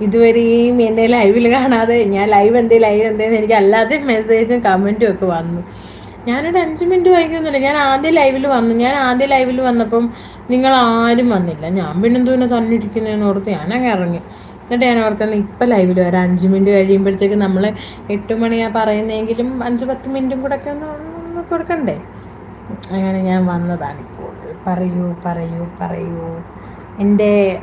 ഇതുവരെയും എന്നെ ലൈവിൽ കാണാതെ ഞാൻ ലൈവ് എന്തേ ലൈവ് എന്തേന്ന് എനിക്ക് അല്ലാതെ മെസ്സേജും കമന്റും ഒക്കെ വന്നു. ഞാനൊരു അഞ്ച് മിനിറ്റ് വായിക്കുന്നില്ല ഞാൻ ആദ്യം ലൈവിൽ വന്നു. ഞാൻ ആദ്യം ലൈവിൽ വന്നപ്പം നിങ്ങൾ ആരും വന്നില്ല. ഞാൻ പിന്നെ എന്തോ തന്നെ ഇരിക്കുന്നതെന്ന് ഓർത്ത് ഞാനങ്ങ് ഇറങ്ങി. എന്നിട്ട് ഞാൻ ഓർത്തുന്നത് ഇപ്പം ലൈവിൽ വരാം. അഞ്ച് മിനിറ്റ് കഴിയുമ്പോഴത്തേക്ക് നമ്മൾ എട്ട് മണിയാണ് പറയുന്നതെങ്കിലും അഞ്ച് പത്ത് മിനിറ്റും കൂടെ ഒക്കെ ഒന്ന് കൊടുക്കണ്ടേ? അങ്ങനെ ഞാൻ വന്നതാണിപ്പോൾ. പറയൂ പറയൂ പറയൂ. എന്റെ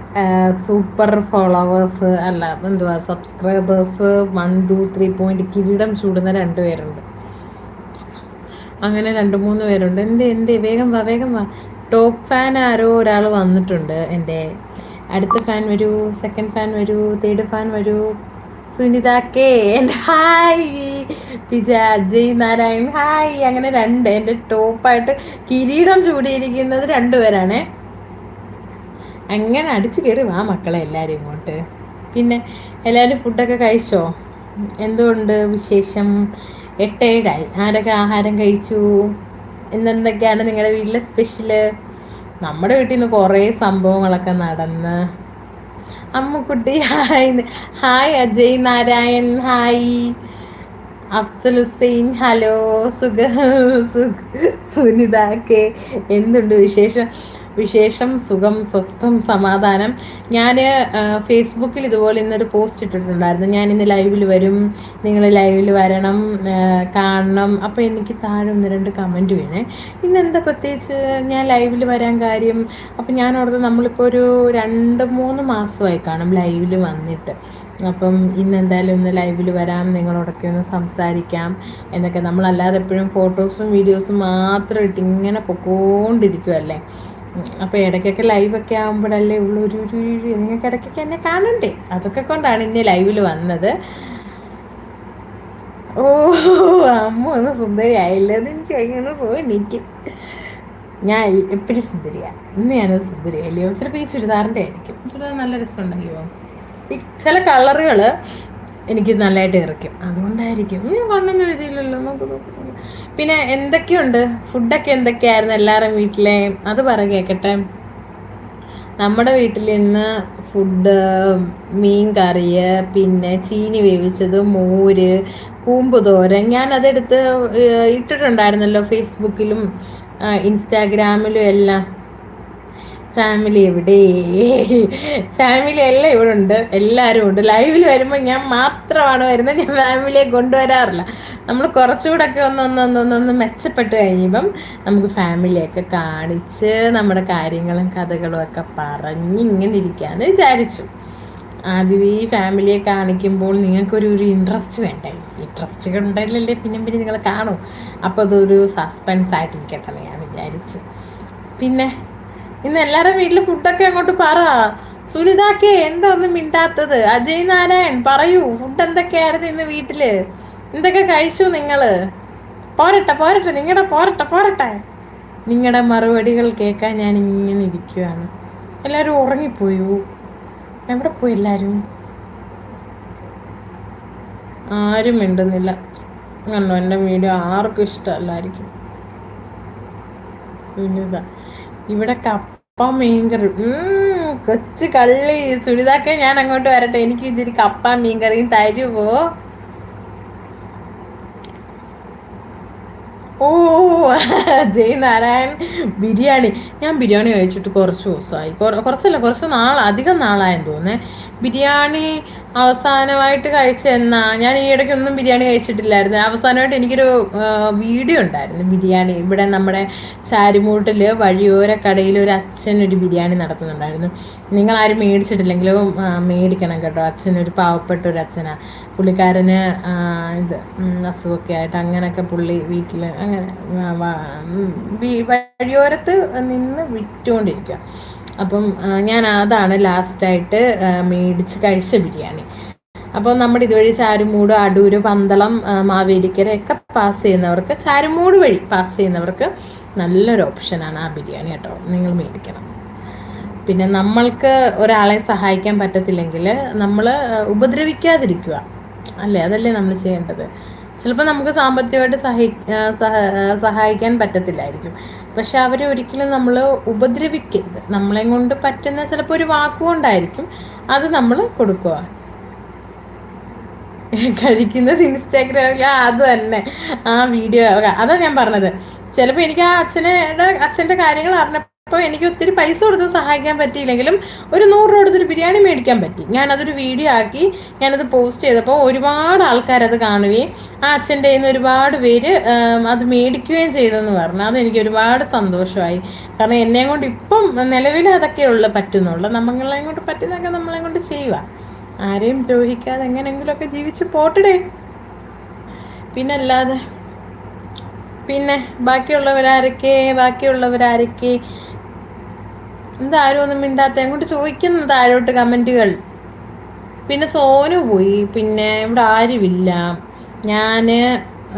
സൂപ്പർ ഫോളോവേഴ്സ് അല്ല എന്തുവാ subscribers one two three point കിരീടം ചൂടുന്ന രണ്ട് പേരുണ്ട്. അങ്ങനെ രണ്ട് മൂന്ന് പേരുണ്ട്. എന്ത് എന്ത് വേഗം വാ വേഗം വാ. ടോപ്പ് ഫാൻ ആരോ ഒരാൾ വന്നിട്ടുണ്ട് എന്റെ. അടുത്ത ഫാൻ വരൂ സെക്കൻഡ് ഫാൻ വരൂ തേർഡ് ഫാൻ വരൂ. സുനിത കെ എന്റെ ഹായ് പിജ അജയ് നാരായൺ ഹായ് അങ്ങനെ രണ്ട് എന്റെ ടോപ്പായിട്ട് കിരീടം ചൂടിയിരിക്കുന്നത് രണ്ടുപേരാണേ അങ്ങനെ അടിച്ചു കയറി വാ മക്കളെ എല്ലാവരും ഇങ്ങോട്ട്. പിന്നെ എല്ലാവരും ഫുഡൊക്കെ കഴിച്ചോ? എന്തുകൊണ്ട് വിശേഷം? എട്ടേഴായി ആരൊക്കെ ആഹാരം കഴിച്ചു? എന്നെന്തൊക്കെയാണ് നിങ്ങളുടെ വീട്ടിലെ സ്പെഷ്യൽ? നമ്മുടെ വീട്ടിൽ നിന്ന് കുറേ സംഭവങ്ങളൊക്കെ നടന്ന്. Ammukutty hi. Hi Ajay Narayan hi. Afsal Hussain hello. സുഖ. സുനിത കെ. എന്തുണ്ട് വിശേഷം? വിശേഷം സുഖം സ്വസ്ഥം സമാധാനം. ഞാൻ ഫേസ്ബുക്കിൽ ഇതുപോലെ ഇന്നൊരു പോസ്റ്റ് ഇട്ടിട്ടുണ്ടായിരുന്നു. ഞാൻ ഇന്ന് ലൈവിൽ വരും നിങ്ങൾ ലൈവിൽ വരണം കാണണം. അപ്പോൾ എനിക്ക് താഴെ ഒന്ന് രണ്ട് കമന്റ് വീണേ. ഇന്ന് എന്താ പ്രത്യേകിച്ച്? ഞാൻ ലൈവിൽ വരാൻ കാര്യം? അപ്പോൾ ഞാൻ ഓർത്ത് നമ്മളിപ്പോൾ ഒരു രണ്ട് മൂന്ന് മാസമായി കാണും ലൈവിൽ വന്നിട്ട്. അപ്പം ഇന്ന് എന്തായാലും ഒന്ന് ലൈവിൽ വരാം നിങ്ങളോടൊക്കെ ഒന്ന് സംസാരിക്കാം എന്നൊക്കെ. നമ്മളല്ലാതെ എപ്പോഴും ഫോട്ടോസും വീഡിയോസും മാത്രം ഇട്ട് ഇങ്ങനെ പൊക്കോണ്ടിരിക്കുമല്ലേ അപ്പോൾ ഇടയ്ക്കൊക്കെ ലൈവൊക്കെ ആകുമ്പോഴല്ലേ ഉള്ളൊരു ഒരു നിങ്ങൾക്ക് ഇടയ്ക്കൊക്കെ എന്നെ കാണണ്ടേ? അതൊക്കെ കൊണ്ടാണ് ഇന്ന് ലൈവിൽ വന്നത്. ഓ അമ്മ ഒന്ന് സുന്ദരി ആയില്ലെന്ന് എനിക്ക് അങ്ങനെ പോയി ഞാൻ എപ്പോഴും സുന്ദരിയാ. ഇന്ന് ഞാനത് സുന്ദരിയല്ലയോ ചിലപ്പോൾ ഈ ചുരിദാറിന്റെ ആയിരിക്കും. ചുരിദാർ നല്ല രസമുണ്ടല്ലോ. ഈ ചില കളറുകൾ എനിക്ക് നല്ലതായിട്ട് ഇറക്കും. അതുകൊണ്ടായിരിക്കും. ഞാൻ കണ്ണെന്ന് എഴുതിയില്ലല്ലോ. നമുക്ക് നോക്ക്. പിന്നെ എന്തൊക്കെയുണ്ട്? ഫുഡൊക്കെ എന്തൊക്കെയായിരുന്നു എല്ലാവരും വീട്ടിലെ? അത് പറ കേക്കട്ടെ. നമ്മുടെ വീട്ടിൽ ഇന്ന് ഫുഡ് മീൻ കറി പിന്നെ ചീനി വേവിച്ചത് മോര് കൂമ്പുതോരൻ ഞാനതെടുത്ത് ഇട്ടിട്ടുണ്ടായിരുന്നല്ലോ ഫേസ്ബുക്കിലും ഇൻസ്റ്റാഗ്രാമിലും എല്ലാം. ഫാമിലി എവിടെ? ഫാമിലി എല്ലാം ഇവിടെ ഉണ്ട്. എല്ലാവരും ഉണ്ട്. ലൈവിൽ വരുമ്പോൾ ഞാൻ മാത്രമാണ് വരുന്നത്. ഞാൻ ഫാമിലിയെ കൊണ്ടുവരാറില്ല. നമ്മൾ കുറച്ചുകൂടെ ഒക്കെ ഒന്ന് ഒന്ന് ഒന്ന് ഒന്ന് മെച്ചപ്പെട്ട് കഴിയുമ്പം നമുക്ക് ഫാമിലിയൊക്കെ കാണിച്ച് നമ്മുടെ കാര്യങ്ങളും കഥകളും ഒക്കെ പറഞ്ഞ് ഇങ്ങനെ ഇരിക്കാമെന്ന് വിചാരിച്ചു. ആദ്യം ഈ ഫാമിലിയെ കാണിക്കുമ്പോൾ നിങ്ങൾക്കൊരു ഒരു ഇൻട്രസ്റ്റ് വേണ്ടേ? ഇൻട്രസ്റ്റ് ഉണ്ടല്ലേ പിന്നെ പിന്നെ നിങ്ങൾ കാണും. അപ്പോൾ അതൊരു സസ്പെൻസ് ആയിട്ടിരിക്കട്ടെ ഞാൻ വിചാരിച്ചു. പിന്നെ ഇന്ന് എല്ലാവരുടെ വീട്ടിൽ ഫുഡൊക്കെ അങ്ങോട്ട് പറ. സുനിതാക്കെ എന്താ ഒന്നും മിണ്ടാത്തത്? അജയ് നാരായൺ പറയൂ ഫുഡ് എന്തൊക്കെയായിരുന്നു ഇന്ന് വീട്ടിൽ? എന്തൊക്കെ കഴിച്ചു നിങ്ങൾ? പോരട്ടെ പോരട്ടെ നിങ്ങളുടെ പോരട്ടെ പോരട്ടെ. നിങ്ങളുടെ മറുപടികൾ കേൾക്കാൻ ഞാൻ ഇങ്ങനെ ഇരിക്കുകയാണ് എല്ലാവരും ഉറങ്ങിപ്പോയു? എവിടെ പോയി എല്ലാവരും ആരും മിണ്ടുന്നില്ല. കണ്ടോ എന്റെ വീഡിയോ ആർക്കും ഇഷ്ടമല്ലായിരിക്കും. സുനിത ഇവിടെ കപ്പ മീൻകറി. കൊച്ചു കള്ളി. സുനിതാക്കെ ഞാൻ അങ്ങോട്ട് വരട്ടെ. എനിക്ക് ഇച്ചിരി കപ്പ മീൻകറിയും തരുവോ? ഓ ജയ് നാരായൺ. ബിരിയാണി. ഞാൻ ബിരിയാണി കഴിച്ചിട്ട് കുറച്ച് ദിവസമായി. കുറച്ചല്ല കുറച്ച് നാൾ അധികം നാളായെന്ന് തോന്നുന്നേ. ബിരിയാണി അവസാനമായിട്ട് കഴിച്ചെന്നാ ഞാൻ ഈ ഇടയ്ക്കൊന്നും ബിരിയാണി കഴിച്ചിട്ടില്ലായിരുന്നു. അവസാനമായിട്ട് എനിക്കൊരു വീഡിയോ ഉണ്ടായിരുന്നു ബിരിയാണി. ഇവിടെ നമ്മുടെ ചാരിമൂട്ടിൽ വഴിയോര കടയിൽ ഒരു അച്ഛൻ ഒരു ബിരിയാണി നടത്തുന്നുണ്ടായിരുന്നു. നിങ്ങൾ ആരും മേടിച്ചിട്ടില്ലെങ്കിലും മേടിക്കണം കേട്ടോ. അച്ഛനൊരു പാവപ്പെട്ട ഒരു അച്ഛനാണ് പുള്ളിക്കാരന് ഇത് അസുഖമൊക്കെ ആയിട്ട് അങ്ങനെയൊക്കെ പുള്ളി വീട്ടിൽ അങ്ങനെ വഴിയോരത്ത് നിന്ന് വിറ്റുകൊണ്ടിരിക്കുക അപ്പം ഞാൻ അതാണ് ലാസ്റ്റായിട്ട് മേടിച്ച് കഴിച്ച ബിരിയാണി. അപ്പോൾ നമ്മുടെ ഇതുവഴി ചാരുമൂട് അടൂര് പന്തളം മാവേലിക്കര ഒക്കെ പാസ് ചെയ്യുന്നവർക്ക് ചാരുമൂട് വഴി പാസ് ചെയ്യുന്നവർക്ക് നല്ലൊരു ഓപ്ഷനാണ് ആ ബിരിയാണി കേട്ടോ. നിങ്ങൾ മേടിക്കണം. പിന്നെ നമ്മൾക്ക് ഒരാളെ സഹായിക്കാൻ പറ്റത്തില്ലെങ്കിൽ നമ്മൾ ഉപദ്രവിക്കാതിരിക്കുക. അല്ലേ? അതല്ലേ നമ്മൾ ചെയ്യേണ്ടത്. ചിലപ്പോൾ നമുക്ക് സാമ്പത്തികമായിട്ട് സഹി സഹായിക്കാൻ പറ്റത്തില്ലായിരിക്കും. പക്ഷെ അവരെ ഒരിക്കലും നമ്മൾ ഉപദ്രവിക്കരുത്. നമ്മളെ കൊണ്ട് പറ്റുന്ന ചിലപ്പോൾ ഒരു വാക്കുകൊണ്ടായിരിക്കും അത് നമ്മൾ കൊടുക്കുക. കഴിക്കുന്നത് ഇൻസ്റ്റാഗ്രാമിൽ അത് തന്നെ. ആ വീഡിയോ അതാ ഞാൻ പറഞ്ഞത്. ചിലപ്പോൾ എനിക്ക് ആ അച്ഛനെ അച്ഛന്റെ കാര്യങ്ങൾ അറിഞ്ഞപ്പോൾ എനിക്ക് ഒത്തിരി പൈസ കൊടുത്ത് സഹായിക്കാൻ പറ്റിയില്ലെങ്കിലും ഒരു നൂറ് രൂപ കൊടുത്തൊരു ബിരിയാണി മേടിക്കാൻ പറ്റി. ഞാനതൊരു വീഡിയോ ആക്കി ഞാനത് പോസ്റ്റ് ചെയ്തപ്പോൾ ഒരുപാട് ആൾക്കാരത് കാണുകയും ആ അച്ഛന്റെ നിന്ന് ഒരുപാട് പേര് അത് മേടിക്കുകയും ചെയ്തെന്ന് പറഞ്ഞു. അതെനിക്ക് ഒരുപാട് സന്തോഷമായി. കാരണം എന്നെ കൊണ്ട് ഇപ്പം നിലവിൽ അതൊക്കെ ഉള്ളു പറ്റുന്നുള്ളു. നമ്മളെ കൊണ്ട് പറ്റുന്നതൊക്കെ നമ്മളെ കൊണ്ട് ചെയ്യുക. ആരെയും ദ്രോഹിക്കാതെ എങ്ങനെങ്കിലുമൊക്കെ ജീവിച്ച് പോട്ടടേ. പിന്നല്ലാതെ പിന്നെ ബാക്കിയുള്ളവരാരൊക്കെ ബാക്കിയുള്ളവരാരൊക്കെ എന്താ ആരും ഒന്നും മിണ്ടാത്ത അങ്ങോട്ട് ചോദിക്കുന്നു താഴോട്ട് കമന്റുകൾ? പിന്നെ സോനു പോയി പിന്നെ ഇവിടെ ആരുമില്ല. ഞാൻ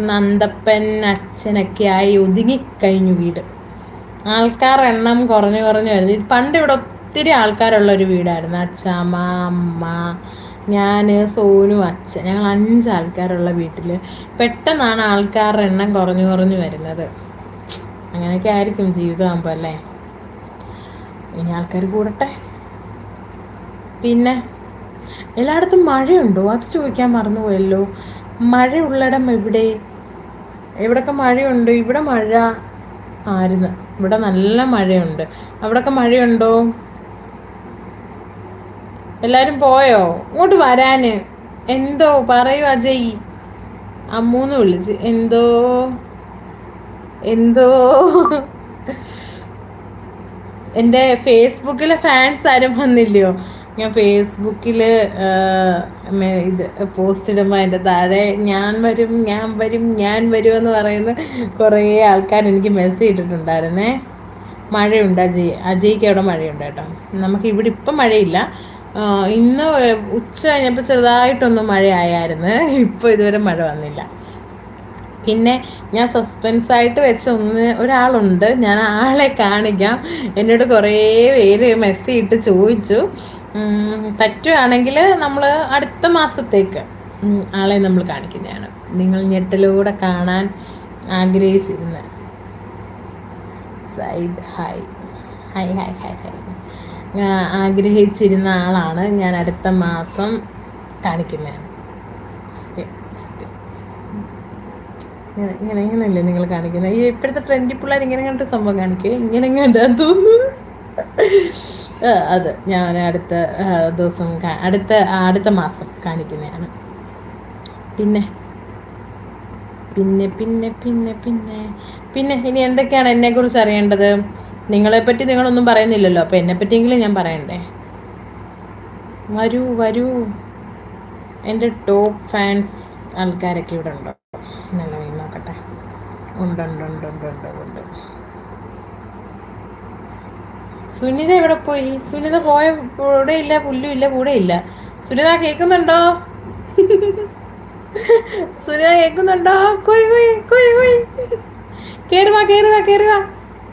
നന്ദപ്പൻ അച്ഛനൊക്കെ ആയി ഒതുങ്ങിക്കഴിഞ്ഞു വീട്. ആൾക്കാർ എണ്ണം കുറഞ്ഞു കുറഞ്ഞു വരുന്നു. പണ്ട് ഇവിടെ ഒത്തിരി ആൾക്കാരുള്ള ഒരു വീടായിരുന്നു. അച്ഛമ്മ അമ്മ ഞാൻ സോനു അച്ഛൻ. ഞങ്ങൾ അഞ്ച് ആൾക്കാരുള്ള വീട്ടിൽ പെട്ടെന്നാണ് ആൾക്കാരുടെ എണ്ണം കുറഞ്ഞു കുറഞ്ഞു വരുന്നത്. അങ്ങനെയൊക്കെ ആയിരിക്കും ജീവിതമാകുമ്പോൾ അല്ലേ? ഇനി ആൾക്കാർ കൂടട്ടെ. പിന്നെ എല്ലായിടത്തും മഴയുണ്ടോ? അത് ചോദിക്കാൻ മറന്നുപോയല്ലോ. മഴയുള്ളിടം എവിടെ? എവിടൊക്കെ മഴയുണ്ട്? ഇവിടെ മഴ ആയിരുന്നു. ഇവിടെ നല്ല മഴയുണ്ട്. അവിടെയൊക്കെ മഴയുണ്ടോ? എല്ലാരും പോയോ? ഇങ്ങോട്ട് വരാന്. എന്തോ? പറയൂ അജയ്. അമ്മൂന്ന് വിളിച്ച്. എന്തോ? എന്തോ? എന്റെ ഫേസ്ബുക്കിലെ ഫാൻസ് ആരും വന്നില്ലയോ? ഞാൻ ഫേസ്ബുക്കിൽ ഇത് പോസ്റ്റ് ഇടുമ്പോൾ അതിന്റെ താഴെ ഞാൻ വരും ഞാൻ വരും ഞാൻ വരും എന്ന് പറയുന്ന കുറേ ആൾക്കാർ എനിക്ക് മെസ്സേജ് ഇട്ടിട്ടുണ്ടായിരുന്നേ. മഴയുണ്ട് അജയ് അജയ്ക്ക് അവിടെ മഴയുണ്ട് കേട്ടോ. നമുക്ക് ഇവിടെ ഇപ്പം മഴയില്ല. ഇന്ന് ഉച്ച കഴിഞ്ഞപ്പോൾ ചെറുതായിട്ടൊന്നും മഴയായിരുന്നു. ഇപ്പോൾ ഇതുവരെ മഴ വന്നില്ല. പിന്നെ ഞാൻ സസ്പെൻസ് ആയിട്ട് വെച്ച ഒന്ന് ഒരാളുണ്ട്. ഞാൻ ആളെ കാണിക്കാം. എന്നോട് കുറേ പേര് മെസ്സേജ് ഇട്ട് ചോദിച്ചു. പറ്റുകയാണെങ്കിൽ നമ്മൾ അടുത്ത മാസത്തേക്ക് ആളെ നമ്മൾ കാണിക്കുന്നതാണ്. നിങ്ങൾ ഞെട്ടിലൂടെ കാണാൻ ആഗ്രഹിച്ചിരുന്ന. Syed hi. Hi hi hi hi. ആഗ്രഹിച്ചിരുന്ന ആളാണ് ഞാൻ അടുത്ത മാസം കാണിക്കുന്നതാണ്. ഇങ്ങനെ ഇങ്ങനെ ഇങ്ങനെയല്ലേ നിങ്ങൾ കാണിക്കുന്നത്? ഈ ഇപ്പോഴത്തെ ട്രെൻഡി പിള്ളേർ ഇങ്ങനെ കണ്ടിട്ട് സംഭവം കാണിക്കുക ഇങ്ങനെ കണ്ടാ തോന്നുന്നു. അത് ഞാൻ അടുത്ത ദിവസം അടുത്ത അടുത്ത മാസം കാണിക്കുന്നതാണ്. പിന്നെ പിന്നെ പിന്നെ പിന്നെ പിന്നെ പിന്നെ ഇനി എന്തൊക്കെയാണ് എന്നെക്കുറിച്ച് അറിയേണ്ടത്? നിങ്ങളെപ്പറ്റി നിങ്ങളൊന്നും പറയുന്നില്ലല്ലോ അപ്പോൾ എന്നെപ്പറ്റിയെങ്കിലും ഞാൻ പറയണ്ടേ? വരൂ വരൂ. എന്റെ ടോപ്പ് ഫാൻസ് ആൾക്കാരൊക്കെ ഇവിടെ ഉണ്ടോ? ഉണ്ട് ഉണ്ട് ഉണ്ട് ഉണ്ട് ഉണ്ട് ഉണ്ട് സുനിത എവിടെ പോയി? സുനിത പോയ കൂടെ ഇല്ല പുല്ലും ഇല്ല കൂടെ ഇല്ല. സുനിത കേൾക്കുന്നുണ്ടോ? സുനിത കേൾക്കുന്നുണ്ടോ? കൊയ് കൊയ് കൊയ് കൊയ്. കേറുവാ കേറുവാ കേറുവാ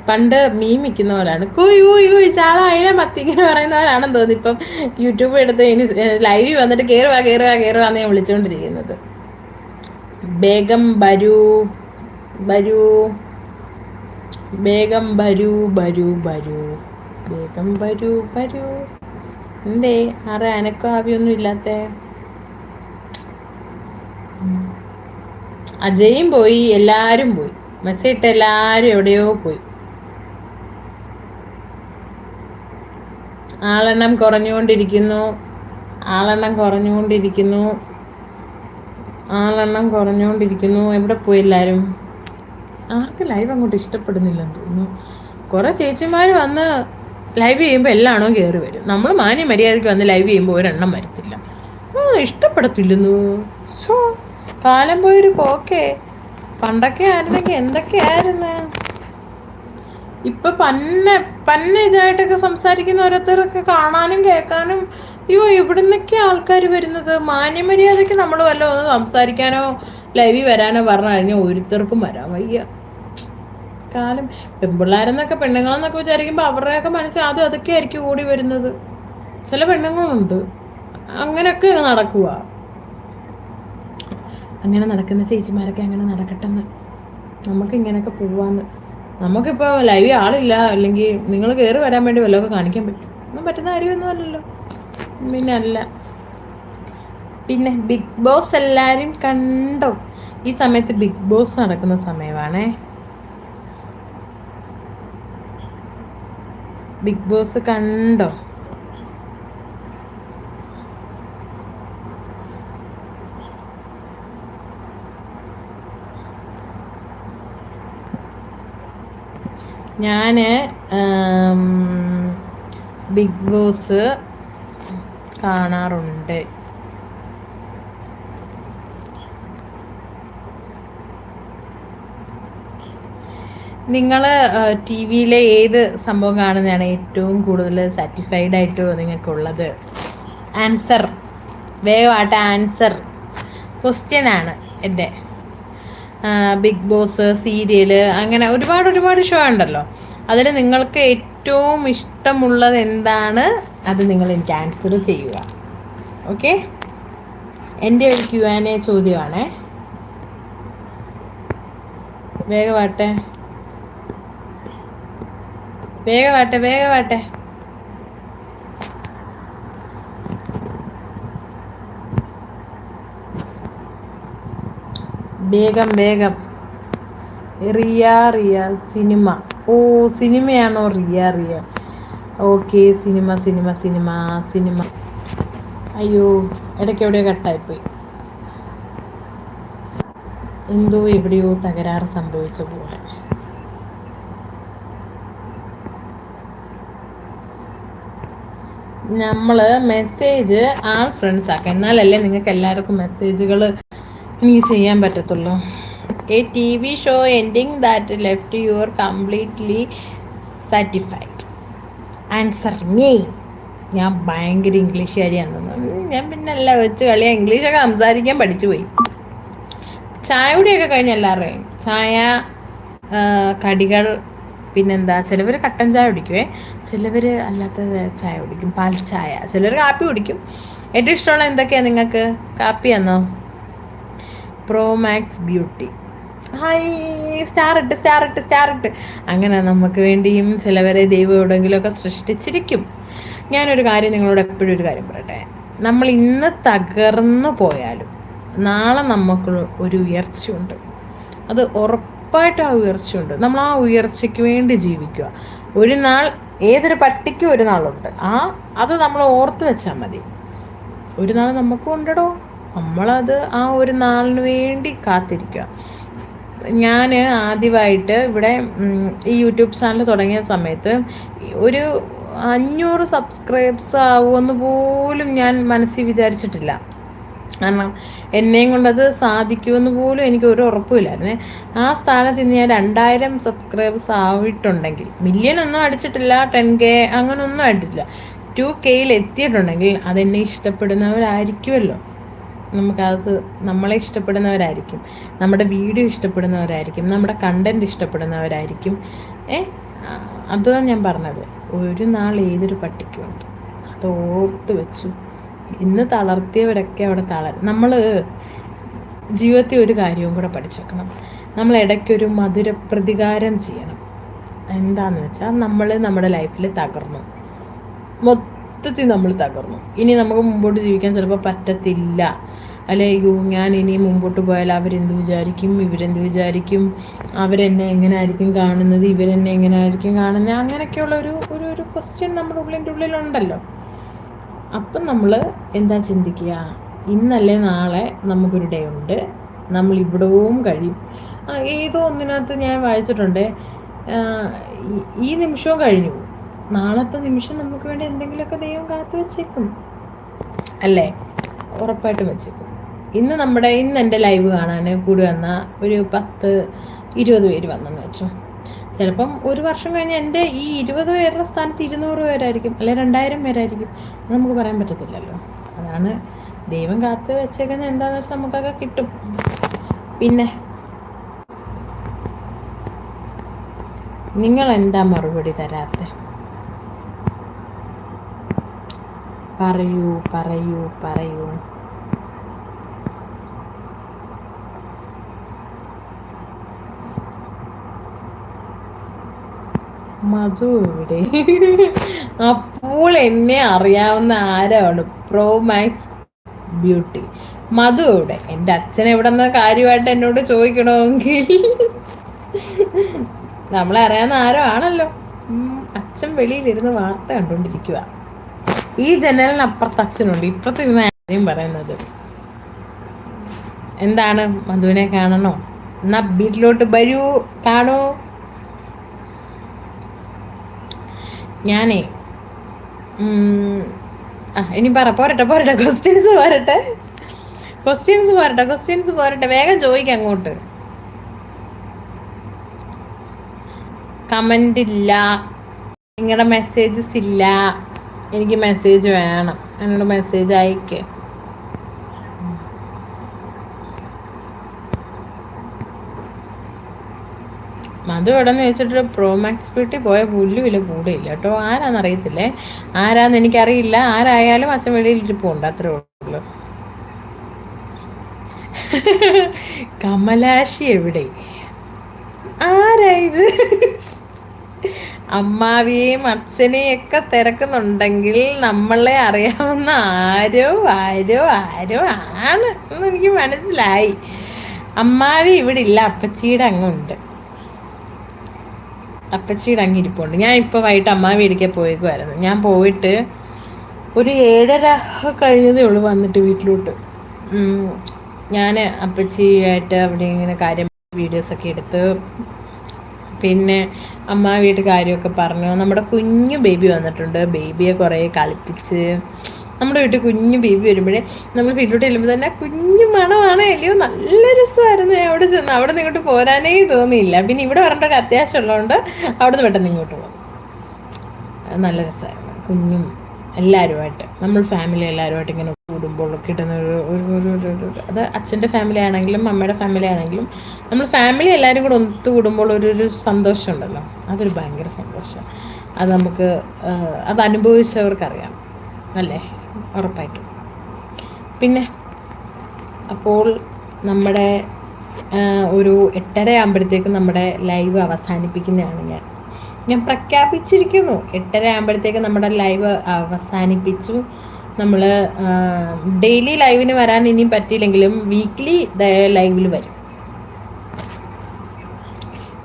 പണ്ട് മീൻ വിൽക്കുന്ന പോലാണ്. കുയ് കുയ് കുയ്. ചാള അയില മത്തി ഇങ്ങനെ പറയുന്നവരാണെന്ന് തോന്നി ഇപ്പം യൂട്യൂബ് എടുത്ത് ഇനി ലൈവിൽ വന്നിട്ട് കയറുക കയറുക കയറുക എന്ന് ഞാൻ വിളിച്ചുകൊണ്ടിരിക്കുന്നത് ബേഗം ബരു ബരു ബേഗം വരൂ വരൂ വരൂ. വേഗം വരൂ വരൂ. എന്തേ ആറ് അനക്കോ ആവിയൊന്നും ഇല്ലാത്ത? അജയും പോയി എല്ലാരും പോയി. മെസ്സേജ് ഇട്ട് എല്ലാരും എവിടെയോ പോയി. ആളെണ്ണം കുറഞ്ഞുകൊണ്ടിരിക്കുന്നു. ആളെണ്ണം കുറഞ്ഞുകൊണ്ടിരിക്കുന്നു. ആളെണ്ണം കുറഞ്ഞുകൊണ്ടിരിക്കുന്നു. എവിടെ പോയി എല്ലാവരും ആർക്ക് ലൈവ് അങ്ങോട്ട് ഇഷ്ടപ്പെടുന്നില്ലെന്ന് തോന്നുന്നു. കുറേ ചേച്ചിമാർ വന്ന് ലൈവ് ചെയ്യുമ്പോൾ എല്ലാണോ കയറി വരും. നമ്മൾ മാന്യ മര്യാദയ്ക്ക് വന്ന് ലൈവ് ചെയ്യുമ്പോൾ ഒരെണ്ണം വരത്തില്ല. ആ ഇഷ്ടപ്പെടത്തില്ലെന്നു? സോ കാലം പോയൊരു പോക്കേ. പണ്ടൊക്കെ ആയിരുന്നെങ്കിൽ എന്തൊക്കെയായിരുന്നു? ഇപ്പൊ പന്ന പന്നെ ഇതായിട്ടൊക്കെ സംസാരിക്കുന്ന ഓരോരുത്തരൊക്കെ കാണാനും കേൾക്കാനും അയ്യോ ഇവിടുന്നൊക്കെ ആൾക്കാർ വരുന്നത്. മാന്യമര്യാദയ്ക്ക് നമ്മൾ വല്ല ഒന്ന് സംസാരിക്കാനോ ലൈവിൽ വരാനോ പറഞ്ഞു കഴിഞ്ഞാൽ ഒരുത്തർക്കും വരാൻ വയ്യ. കാലം പെൺപിള്ളേരെന്നൊക്കെ പെണ്ണുങ്ങളെന്നൊക്കെ വിചാരിക്കുമ്പോൾ അവരുടെയൊക്കെ മനസ്സിൽ അത് അതൊക്കെ ആയിരിക്കും ഓടി വരുന്നത്. ചില പെണ്ണുങ്ങളുണ്ട്. അങ്ങനെയൊക്കെ നടക്കുക അങ്ങനെ നടക്കുന്ന ചേച്ചിമാരൊക്കെ അങ്ങനെ നടക്കട്ടെന്ന്. നമുക്ക് ഇങ്ങനെയൊക്കെ പോവാന്ന്. നമുക്കിപ്പോൾ ലൈവ് ആളില്ല. അല്ലെങ്കിൽ നിങ്ങൾ കയറി വരാൻ വേണ്ടി വല്ലതൊക്കെ കാണിക്കാൻ പറ്റും. ഒന്നും പറ്റുന്ന കാര്യമൊന്നും അല്ലല്ലോ. പിന്നെ അല്ല പിന്നെ ബിഗ് ബോസ് എല്ലാവരും കണ്ടോ? ഈ സമയത്ത് ബിഗ് ബോസ് നടക്കുന്ന സമയമാണേ. ബിഗ് ബോസ് കണ്ടോ? ഞാൻ ബിഗ് ബോസ് കാണാറുണ്ട്. നിങ്ങൾ ടി വിയിലെ ഏത് സംഭവം കാണുന്നതാണ് ഏറ്റവും കൂടുതൽ സാറ്റിസ്ഫൈഡ് ആയിട്ട് നിങ്ങൾക്കുള്ളത്? ആൻസർ വേഗമായിട്ട് ആൻസർ ക്വസ്റ്റ്യൻ ആണ് എന്റെ. ബിഗ് ബോസ് സീരിയൽ അങ്ങനെ ഒരുപാട് ഒരുപാട് ഷോ ഉണ്ടല്ലോ. അതിൽ നിങ്ങൾക്ക് ഏറ്റവും ഇഷ്ടമുള്ളത് എന്താണ്? അത് നിങ്ങൾ എനിക്ക് ആൻസർ ചെയ്യുക. ഓക്കെ എന്റെ ഒരു ക്യു ആൻ എ ചോദ്യമാണേ. വേഗമാട്ടെ വേഗമാട്ടെ വേഗമാട്ടെ വേഗം വേഗം. റിയ റിയ സിനിമ. ഓ സിനിമയാണോ Riya Riya? Okay cinema cinema cinema cinema. അയ്യോ ഇടയ്ക്ക് എവിടെയോ കട്ടായിപ്പോയി. എന്തോ എവിടെയോ തകരാറ് സംഭവിച്ചു പോലെ. നമ്മൾ മെസ്സേജ് ആ ഫ്രണ്ട്സ് ആക്കാം. എന്നാലല്ലേ നിങ്ങൾക്ക് എല്ലാവർക്കും മെസ്സേജുകൾ എനിക്ക് ചെയ്യാൻ പറ്റത്തുള്ളൂ. A T V show ending that left your completely satisfied answer me ഞാൻ ഭയങ്കര ഇംഗ്ലീഷുകാരിയാണെന്ന് ഞാൻ പിന്നെ എല്ലാം വെച്ച് കളിയാ. ഇംഗ്ലീഷൊക്കെ സംസാരിക്കാൻ പഠിച്ചു പോയി. ചായ കുടിയൊക്കെ കഴിഞ്ഞ എല്ലാവരുടെയും? ചായ കടികൾ പിന്നെന്താ ചിലവർ കട്ടൻ ചായ കുടിക്കുവേ. ചിലവർ അല്ലാത്ത ചായ കുടിക്കും പാൽ ചായ. ചിലവർ കാപ്പി കുടിക്കും. ഏറ്റവും ഇഷ്ടമുള്ള എന്തൊക്കെയാണ് നിങ്ങൾക്ക്? കാപ്പിയാന്നോ? Pro max beauty. Hi star ഇട്ട് സ്റ്റാർ ഇട്ട് സ്റ്റാർ ഇട്ട്. അങ്ങനെ നമുക്ക് വേണ്ടിയും ചിലവരെ ദൈവം എവിടെയെങ്കിലുമൊക്കെ സൃഷ്ടിച്ചിരിക്കും. ഞാനൊരു കാര്യം നിങ്ങളോട് എപ്പോഴും ഒരു കാര്യം പറയട്ടെ. നമ്മൾ ഇന്ന് തകർന്നു പോയാലും നാളെ നമുക്ക് ഒരു ഉയർച്ചയുണ്ട്. അത് ഉറപ്പായിട്ടും ആ ഉയർച്ചയുണ്ട്. നമ്മൾ ആ ഉയർച്ചയ്ക്ക് വേണ്ടി ജീവിക്കുക. ഒരു നാൾ ഏതൊരു പട്ടിക്കും ഒരു നാളുണ്ട്. ആ അത് നമ്മൾ ഓർത്ത് വെച്ചാൽ മതി. ഒരു നാൾ നമുക്കും ഉണ്ടടോ. നമ്മളത് ആ ഒരു നാളിന് വേണ്ടി കാത്തിരിക്കുക. ഞാൻ ആദ്യമായിട്ട് ഇവിടെ ഈ യൂട്യൂബ് ചാനൽ തുടങ്ങിയ സമയത്ത് ഒരു അഞ്ഞൂറ് സബ്സ്ക്രൈബ്സ് ആവുമെന്ന് പോലും ഞാൻ മനസ്സിൽ വിചാരിച്ചിട്ടില്ല. കാരണം എന്നെയും കൊണ്ടത് സാധിക്കുമെന്ന് പോലും എനിക്ക് ഒരു ഉറപ്പുമില്ലായിരുന്നു ആ സ്ഥാനത്ത് ഇന്ന് ഞാൻ രണ്ടായിരം സബ്സ്ക്രൈബേഴ്സ് ആയിട്ടുണ്ടെങ്കിൽ മില്യൺ ഒന്നും അടിച്ചിട്ടില്ല ടെൻ കെ അങ്ങനൊന്നും ആയിട്ടില്ല ടു കെയിൽ എത്തിയിട്ടുണ്ടെങ്കിൽ അതെന്നെ ഇഷ്ടപ്പെടുന്നവരായിരിക്കുമല്ലോ. നമുക്കത് നമ്മളെ ഇഷ്ടപ്പെടുന്നവരായിരിക്കും നമ്മുടെ വീഡിയോ ഇഷ്ടപ്പെടുന്നവരായിരിക്കും നമ്മുടെ കണ്ടന്റ് ഇഷ്ടപ്പെടുന്നവരായിരിക്കും. ഏ? അതാണ് ഞാൻ പറഞ്ഞത്. ഒരു നാൾ ഏതൊരു പട്ടിക്കുണ്ട് അത് ഓർത്ത് വെച്ചു. ഇന്ന് തളർത്തിയവരൊക്കെ അവിടെ തളർ നമ്മൾ ജീവിതത്തിൽ ഒരു കാര്യവും കൂടെ പഠിച്ചേക്കണം. നമ്മൾ ഇടയ്ക്കൊരു മധുര പ്രതികാരം ചെയ്യണം. എന്താന്ന് വെച്ചാൽ നമ്മൾ നമ്മുടെ ലൈഫിൽ തകർന്നു. മൊത്തത്തിൽ നമ്മൾ തകർന്നു. ഇനി നമുക്ക് മുമ്പോട്ട് ജീവിക്കാൻ ചിലപ്പോൾ പറ്റത്തില്ല. അല്ലെ യൂ ഞാൻ ഇനി മുമ്പോട്ട് പോയാൽ അവരെന്ത് വിചാരിക്കും? ഇവരെന്ത് വിചാരിക്കും? അവരെന്നെ എങ്ങനെ ആയിരിക്കും കാണുന്നത്? ഇവരെന്നെ എങ്ങനെ ആയിരിക്കും കാണുന്നത്? അങ്ങനെയൊക്കെയുള്ള ഒരു ഒരു ഒരു ക്വസ്റ്റ്യൻ നമ്മുടെ ഉള്ളിന്റെ ഉള്ളിലുണ്ടല്ലോ. അപ്പം നമ്മൾ എന്താ ചിന്തിക്കുക? ഇന്നല്ലേ നാളെ നമുക്കൊരു ഡേ ഉണ്ട്. നമ്മൾ ഇവിടവും കഴിയും ഏതോ ഒന്നിനകത്ത് ഞാൻ വായിച്ചിട്ടുണ്ട്. ഈ നിമിഷവും കഴിഞ്ഞു. നാളത്തെ നിമിഷം നമുക്ക് വേണ്ടി എന്തെങ്കിലുമൊക്കെ ദൈവം കാത്തു വെച്ചേക്കും. അല്ലേ? ഉറപ്പായിട്ടും വെച്ചേക്കും. ഇന്ന് നമ്മുടെ ഇന്ന് എന്റെ ലൈവ് കാണാൻ കൂടി വന്ന ഒരു പത്ത് ഇരുപത് പേര് വന്നെന്ന് വെച്ചോ. ചിലപ്പം ഒരു വർഷം കഴിഞ്ഞ് എന്റെ ഈ ഇരുപത് പേരുടെ സ്ഥാനത്ത് ഇരുന്നൂറ് പേരായിരിക്കും അല്ലെ രണ്ടായിരം പേരായിരിക്കും. നമുക്ക് പറയാൻ പറ്റത്തില്ലല്ലോ. അതാണ് ദൈവം കാത്ത് വെച്ചേക്കുന്നത് എന്താണെന്ന് വെച്ചാൽ നമുക്കൊക്കെ കിട്ടും. പിന്നെ നിങ്ങൾ എന്താ മറുപടി തരാത്ത? പറയൂ പറയൂ പറയൂ. മധു ഇവിടെ അപ്പോൾ എന്നെ അറിയാവുന്ന ആരാണ്? പ്രോ മാക്സ് ബ്യൂട്ടി മധു എവിടെ? എന്റെ അച്ഛൻ എവിടെ നിന്ന് കാര്യമായിട്ട് എന്നോട് ചോദിക്കണമെങ്കിൽ നമ്മളെ അറിയാവുന്ന ആരോ ആണല്ലോ. അച്ഛൻ വെളിയിലിരുന്ന് വാർത്ത കണ്ടുകൊണ്ടിരിക്കുക ഈ ജനലിനപ്പുറത്ത് അച്ഛനുണ്ട്. ഇപ്പുറത്തിരുന്ന ആരെയും പറയുന്നത്. എന്താണ് മധുവിനെ കാണണോ? എന്നാ വീട്ടിലോട്ട് വരൂ. കാണൂ. ഞാനേ ആ ഇനി പറ പോരട്ടെ പോരട്ടെ ക്വസ്റ്റ്യൻസ് പോരട്ടെ. ക്വസ്റ്റ്യൻസ് പോരട്ടെ ക്വസ്റ്റ്യൻസ് പോരട്ടെ. വേഗം ചോദിക്കാം അങ്ങോട്ട്. കമന്റ് ഇല്ല. നിങ്ങളുടെ മെസ്സേജസ് ഇല്ല. എനിക്ക് മെസ്സേജ് വേണം. എന്നോട് മെസ്സേജ് അയക്ക്. മധു എവിടെന്ന് വെച്ചിട്ട് പ്രോമാക്സ് വീട്ടിൽ പോയ പുല്ല് വില കൂടെയില്ല കേട്ടോ. ആരാന്ന് അറിയത്തില്ലേ ആരാന്ന് എനിക്കറിയില്ല. ആരായാലും അച്ഛൻ വെളിയിൽ ഇരിപ്പുണ്ട്. അത്രേ ഉള്ളൂ. കമലാശി എവിടെ? ആരായത് അമ്മാവിയെയും അച്ഛനെയും ഒക്കെ തിരക്കുന്നുണ്ടെങ്കിൽ നമ്മളെ അറിയാവുന്ന ആരോ ആരോ ആരോ ആണ് എന്ന് എനിക്ക് മനസ്സിലായി. അമ്മാവി ഇവിടെ ഇല്ല. അപ്പച്ചിയുടെ അങ്ങുണ്ട്. അപ്പച്ചിയുടെ അങ്ങ് ഇരിപ്പുണ്ട്. ഞാൻ ഇപ്പോൾ വൈകിട്ട് അമ്മ വീടിക്കാൻ പോയേക്കുമായിരുന്നു ഞാൻ പോയിട്ട് ഒരു ഏഴര കഴിഞ്ഞതേ ഉള്ളൂ വന്നിട്ട് വീട്ടിലോട്ട്. ഞാൻ അപ്പച്ചിയായിട്ട് അവിടെ ഇങ്ങനെ കാര്യം വീഡിയോസൊക്കെ എടുത്ത് പിന്നെ അമ്മ വീട്ട് കാര്യമൊക്കെ പറഞ്ഞു. നമ്മുടെ കുഞ്ഞു ബേബി വന്നിട്ടുണ്ട്. ബേബിയെ കുറേ കളിപ്പിച്ച് നമ്മുടെ വീട്ടിൽ കുഞ്ഞു ബേബി വരുമ്പോഴേ നമ്മൾ വീട്ടിലോട്ട് ചെല്ലുമ്പോൾ തന്നെ കുഞ്ഞു മണമാണ് അല്ലയോ നല്ല രസമായിരുന്നു. അവിടെ ചെന്ന് അവിടെ നിന്ന് ഇങ്ങോട്ട് പോരാനേ തോന്നിയില്ല. പിന്നെ ഇവിടെ വരേണ്ട ഒരു അത്യാവശ്യം ഉള്ളതുകൊണ്ട് അവിടെ നിന്ന് പെട്ടെന്ന് ഇങ്ങോട്ട് പോകും നല്ല രസമായിരുന്നു. കുഞ്ഞും എല്ലാവരുമായിട്ട് നമ്മൾ ഫാമിലി എല്ലാവരുമായിട്ട് ഇങ്ങനെ കൂടുമ്പോൾ കിട്ടുന്ന ഒരു ഒരു അത് അച്ഛന്റെ ഫാമിലി ആണെങ്കിലും അമ്മയുടെ ഫാമിലി ആണെങ്കിലും നമ്മൾ ഫാമിലി എല്ലാവരും കൂടെ ഒത്തു കൂടുമ്പോൾ ഒരു ഒരു സന്തോഷം ഉണ്ടല്ലോ. അതൊരു ഭയങ്കര സന്തോഷം. അത് നമുക്ക് അത് അനുഭവിച്ചവർക്കറിയാം. അല്ലേ? ഉറപ്പായിട്ടും. പിന്നെ അപ്പോൾ നമ്മുടെ ഒരു എട്ടര ആകുമ്പോഴത്തേക്കും നമ്മുടെ ലൈവ് അവസാനിപ്പിക്കുന്നതാണ് ഞാൻ. ഞാൻ പ്രഖ്യാപിച്ചിരിക്കുന്നു എട്ടര ആകുമ്പോഴത്തേക്ക് നമ്മുടെ ലൈവ് അവസാനിപ്പിച്ചു. നമ്മൾ ഡെയിലി ലൈവിന് വരാൻ ഇനിയും പറ്റിയില്ലെങ്കിലും വീക്ക്ലി ലൈവിൽ വരും.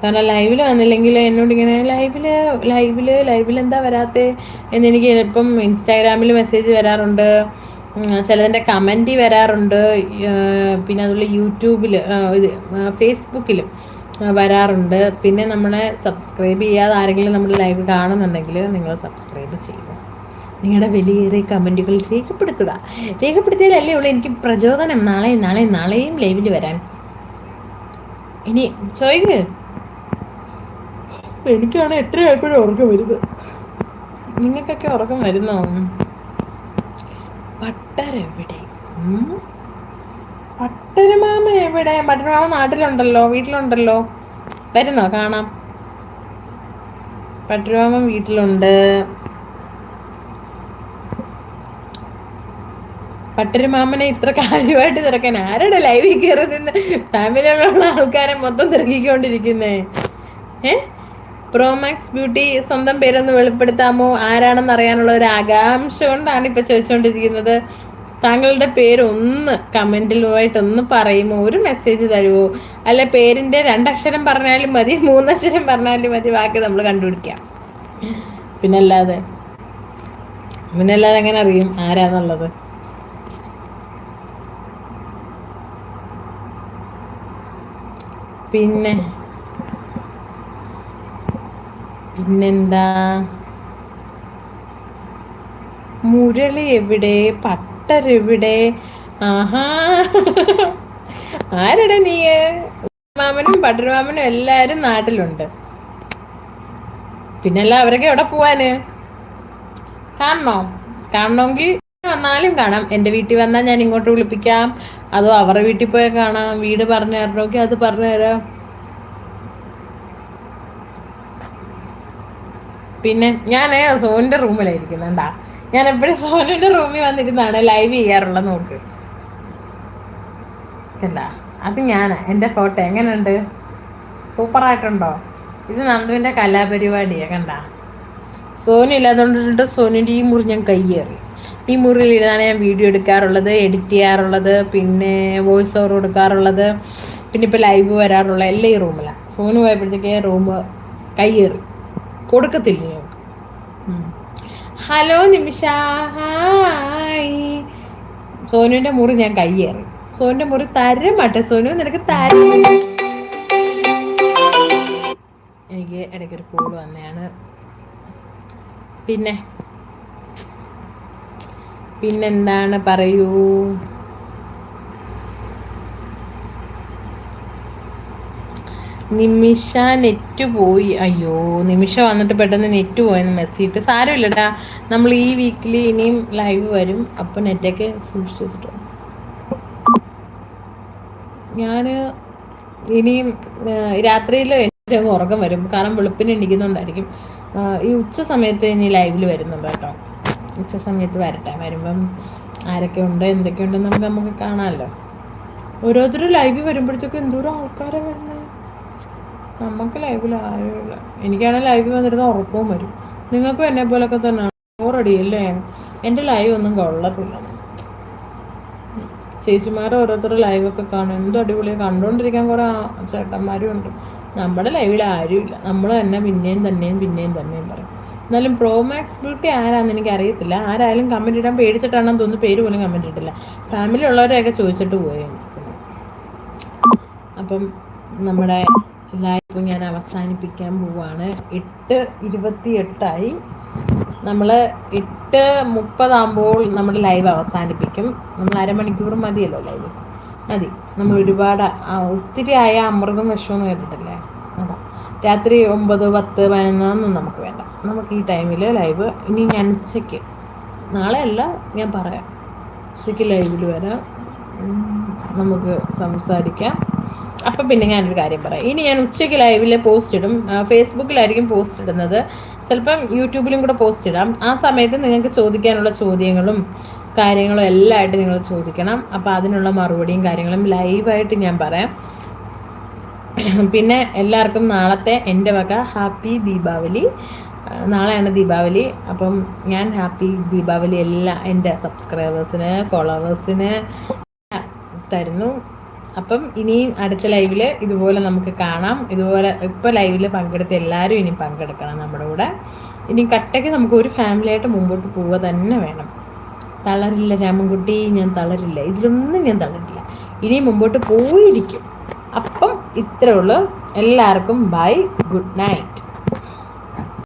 കാരണം ലൈവിൽ വന്നില്ലെങ്കിൽ എന്നോട് ഇങ്ങനെ ലൈവിൽ ലൈവിൽ ലൈവിൽ എന്താ വരാത്തേ? എന്നെനിക്ക് ഇപ്പം ഇൻസ്റ്റാഗ്രാമിൽ മെസ്സേജ് വരാറുണ്ട്. ചിലതിന്റെ കമന്റ് വരാറുണ്ട്. പിന്നെ അതുപോലെ യൂട്യൂബിൽ ഇത് ഫേസ്ബുക്കിലും വരാറുണ്ട്. പിന്നെ നമ്മളെ സബ്സ്ക്രൈബ് ചെയ്യാതെ ആരെങ്കിലും നമ്മുടെ ലൈവ് കാണുന്നുണ്ടെങ്കിൽ നിങ്ങൾ സബ്സ്ക്രൈബ് ചെയ്യുക. നിങ്ങളുടെ വിലയേറെ കമന്റുകൾ രേഖപ്പെടുത്തുക. രേഖപ്പെടുത്തിയാലല്ലേ ഉള്ളൂ എനിക്ക് പ്രചോദനം. നാളെ നാളെ നാളെയും ലൈവിൽ വരാൻ. ഇനി ചോദിക്കുക എനിക്കാണ് എത്ര ആയപ്പോഴും ഉറക്കം വരുന്നത്. നിങ്ങൾക്കൊക്കെ ഉറക്കം വരുന്നോ? പട്ടരെവിടെ പട്ടരമാമ എവിടെ? പട്ടരമാമ നാട്ടിലുണ്ടല്ലോ വീട്ടിലുണ്ടല്ലോ. വരുന്നോ? കാണാം. പട്ടരമാമ വീട്ടിലുണ്ട്. പട്ടരമാമനെ ഇത്ര കാര്യമായിട്ട് തിരക്കാൻ ആരുടെ ലൈവിൽ കയറി നിന്ന് ഫാമിലിയിലുള്ള ആൾക്കാരെ മൊത്തം തിരക്കിക്കൊണ്ടിരിക്കുന്നേ. ഏ? പ്രോമാക്സ് ബ്യൂട്ടി സ്വന്തം പേരൊന്ന് വെളിപ്പെടുത്താമോ? ആരാണെന്ന് അറിയാനുള്ള ഒരു ആകാംക്ഷ കൊണ്ടാണ് ഇപ്പൊ ചോദിച്ചുകൊണ്ടിരിക്കുന്നത് താങ്കളുടെ പേര് ഒന്ന് ഒന്ന് പറയുമോ? ഒരു മെസ്സേജ് തരുമോ അല്ല പേരിന്റെ രണ്ടക്ഷരം പറഞ്ഞാലും മതി മൂന്നക്ഷരം പറഞ്ഞാലും മതി ബാക്കി നമ്മൾ കണ്ടുപിടിക്കാം. പിന്നല്ലാതെ പിന്നല്ലാതെ എങ്ങനെ അറിയും ആരാന്നുള്ളത്? പിന്നെ പിന്നെന്താ? മുരളി എവിടെ? പട്ടരെവിടെ ആഹാ. ആരുടെ നീ മാമനും പട്ടരമാമനും എല്ലാരും നാട്ടിലുണ്ട്. പിന്നല്ല അവരൊക്കെ എവിടെ പോവാന്? കാണണോ? കാണണമെങ്കിൽ വന്നാലും കാണാം. എന്റെ വീട്ടിൽ വന്നാൽ ഞാൻ ഇങ്ങോട്ട് വിളിപ്പിക്കാം. അതോ അവരുടെ വീട്ടിൽ പോയാൽ കാണാം. വീട് പറഞ്ഞു തരണമെങ്കിൽ അത് പറഞ്ഞു തരാം. പിന്നെ ഞാൻ സോനിന്റെ റൂമിലായിരിക്കുന്നുണ്ടാ ഞാൻ എപ്പോഴും സോനിന്റെ റൂമിൽ വന്നിരുന്നാണ് ലൈവ് ചെയ്യാറുള്ളത് നോക്ക്. എന്താ അത് ഞാൻ എന്റെ ഫോട്ടോ എങ്ങനെയുണ്ട് സൂപ്പറായിട്ടുണ്ടോ ഇത് നന്ദുവിന്റെ കലാപരിപാടിയാണ് കണ്ട? സോനി ഇല്ലാതുകൊണ്ടിട്ട് സോനിന്റെ ഈ മുറി ഞാൻ കയ്യേറി. ഈ മുറിയിലിരുന്നാണ് ഞാൻ വീഡിയോ എടുക്കാറുള്ളത് എഡിറ്റ് ചെയ്യാറുള്ളത് പിന്നെ വോയിസ് ഓവർ കൊടുക്കാറുള്ളത് പിന്നെ ഇപ്പോൾ ലൈവ് വരാറുള്ള എല്ലാം ഈ റൂമിലാണ് സോനു പോയപ്പോഴത്തേക്ക് റൂം കയ്യേറി. കൊടുക്കത്തില്ല? ഹലോ നിമിഷ. ഹായ്. സോനുവിന്റെ മുറി ഞാൻ കയ്യേറി സോനുവിന്റെ മുറി തരം മാട്ടെ സോനു നിനക്ക് തരം എനിക്ക് ഇടയ്ക്കൊരു കോൾ വന്നതാണ്. പിന്നെ? പിന്നെന്താണ് പറയൂ? നിമിഷ നെറ്റ് പോയി. അയ്യോ നിമിഷ വന്നിട്ട് പെട്ടെന്ന് നെറ്റ് പോയെന്ന് മെസ്സിട്ട് സാരമില്ലടാ നമ്മൾ ഈ വീക്കിൽ ഇനിയും ലൈവ് വരും. അപ്പോൾ നെറ്റൊക്കെ സൂക്ഷിച്ചു വെച്ചിട്ട് ഞാൻ ഇനിയും രാത്രിയിലോ എനിക്ക് ഉറക്കം വരും. കാരണം വെളുപ്പിന് എണീക്കുന്നുണ്ടായിരിക്കും. ഈ ഉച്ച സമയത്ത് ഇനി ലൈവിൽ വരുന്നുണ്ട് കേട്ടോ. ഉച്ച സമയത്ത് വരട്ടെ. വരുമ്പം ആരൊക്കെ ഉണ്ട് എന്തൊക്കെ ഉണ്ടെന്ന് നമുക്ക് നമുക്ക് കാണാമല്ലോ. ഓരോരുത്തരും ലൈവിൽ വരുമ്പോഴത്തേക്കും എന്തോരം ആൾക്കാരെ വരുന്നത് നമുക്ക് ലൈവിൽ എനിക്കാണെങ്കിൽ ലൈവ് വന്നിരുന്ന ഉറപ്പും വരും. നിങ്ങൾക്കും എന്നെ പോലൊക്കെ തന്നെ ഓറടിയല്ലേ എന്റെ ലൈവ് ഒന്നും കൊള്ളത്തില്ല. ചേച്ചിമാർ ഓരോരുത്തർ ലൈവൊക്കെ കാണും. എന്ത് അടിപൊളിയാണ് കണ്ടുകൊണ്ടിരിക്കാൻ കുറേ ചേട്ടന്മാരും ഉണ്ട്. നമ്മുടെ ലൈവിൽ ആരുമില്ല നമ്മൾ തന്നെ പിന്നെയും തന്നെയും പിന്നെയും തന്നെയും പറയും. എന്നാലും പ്രോമാക്സ് ബ്യൂട്ടി ആരാന്ന് എനിക്ക് അറിയത്തില്ല ആരായാലും കമന്റ് ഇടാൻ പേടിച്ചിട്ടാണെന്ന് തോന്നുന്നു. പേര് പോലും കമന്റ് ഇട്ടില്ല. ഫാമിലി ഉള്ളവരെയൊക്കെ ചോദിച്ചിട്ട് പോയി അപ്പം നമ്മുടെ ലൈവ് ഞാൻ അവസാനിപ്പിക്കാൻ പോവാണ്. എട്ട് ഇരുപത്തി എട്ടായി നമ്മൾ എട്ട് മുപ്പതാകുമ്പോൾ നമ്മൾ ലൈവ് അവസാനിപ്പിക്കും. നമ്മൾ അരമണിക്കൂർ മതിയല്ലോ ലൈവ് മതി. നമ്മൾ ഒരുപാട് ഒത്തിരി ആയ അമൃതം വിഷമെന്ന് കേട്ടിട്ടില്ലേ? അതാ. രാത്രി ഒമ്പത് പത്ത് പതിനൊന്നൊന്നും നമുക്ക് വേണ്ട. നമുക്ക് ഈ ടൈമിൽ ലൈവ് ഇനി ഞാൻ ഉച്ചയ്ക്ക് നാളെ അല്ല ഞാൻ പറയാം. ഉച്ചയ്ക്ക് ലൈവിൽ വരാം. നമുക്ക് സംസാരിക്കാം. അപ്പം പിന്നെ ഞാനൊരു കാര്യം പറയാം. ഇനി ഞാൻ ഉച്ചയ്ക്ക് ലൈവിൽ പോസ്റ്റ് ഇടും. ഫേസ്ബുക്കിലായിരിക്കും പോസ്റ്റ് ഇടുന്നത്. ചിലപ്പം യൂട്യൂബിലും കൂടെ പോസ്റ്റ് ഇടാം. ആ സമയത്ത് നിങ്ങൾക്ക് ചോദിക്കാനുള്ള ചോദ്യങ്ങളും കാര്യങ്ങളും എല്ലാം ആയിട്ട് നിങ്ങൾ ചോദിക്കണം. അപ്പോൾ അതിനുള്ള മറുപടിയും കാര്യങ്ങളും ലൈവായിട്ട് ഞാൻ പറയാം. പിന്നെ എല്ലാവർക്കും നാളത്തെ എന്റെ വക ഹാപ്പി ദീപാവലി നാളെയാണ് ദീപാവലി അപ്പം ഞാൻ ഹാപ്പി ദീപാവലി എല്ലാ എന്റെ സബ്സ്ക്രൈബേഴ്സിന് ഫോളോവേഴ്സിന് തരുന്നു. അപ്പം ഇനിയും അടുത്ത ലൈവിൽ ഇതുപോലെ നമുക്ക് കാണാം. ഇതുപോലെ ഇപ്പോൾ ലൈവിൽ പങ്കെടുത്ത എല്ലാവരും ഇനി പങ്കെടുക്കണം നമ്മുടെ കൂടെ. ഇനി കട്ടയ്ക്ക് നമുക്ക് ഒരു ഫാമിലിയായിട്ട് മുമ്പോട്ട് പോവുക തന്നെ വേണം. തളരില്ല രാമൻകുട്ടി ഞാൻ തളരില്ല. ഇതിലൊന്നും ഞാൻ തളരില്ല. ഇനി മുമ്പോട്ട് പോയിരിക്കും. അപ്പം ഇത്രയുള്ളൂ എല്ലാവർക്കും ബൈ ഗുഡ് നൈറ്റ്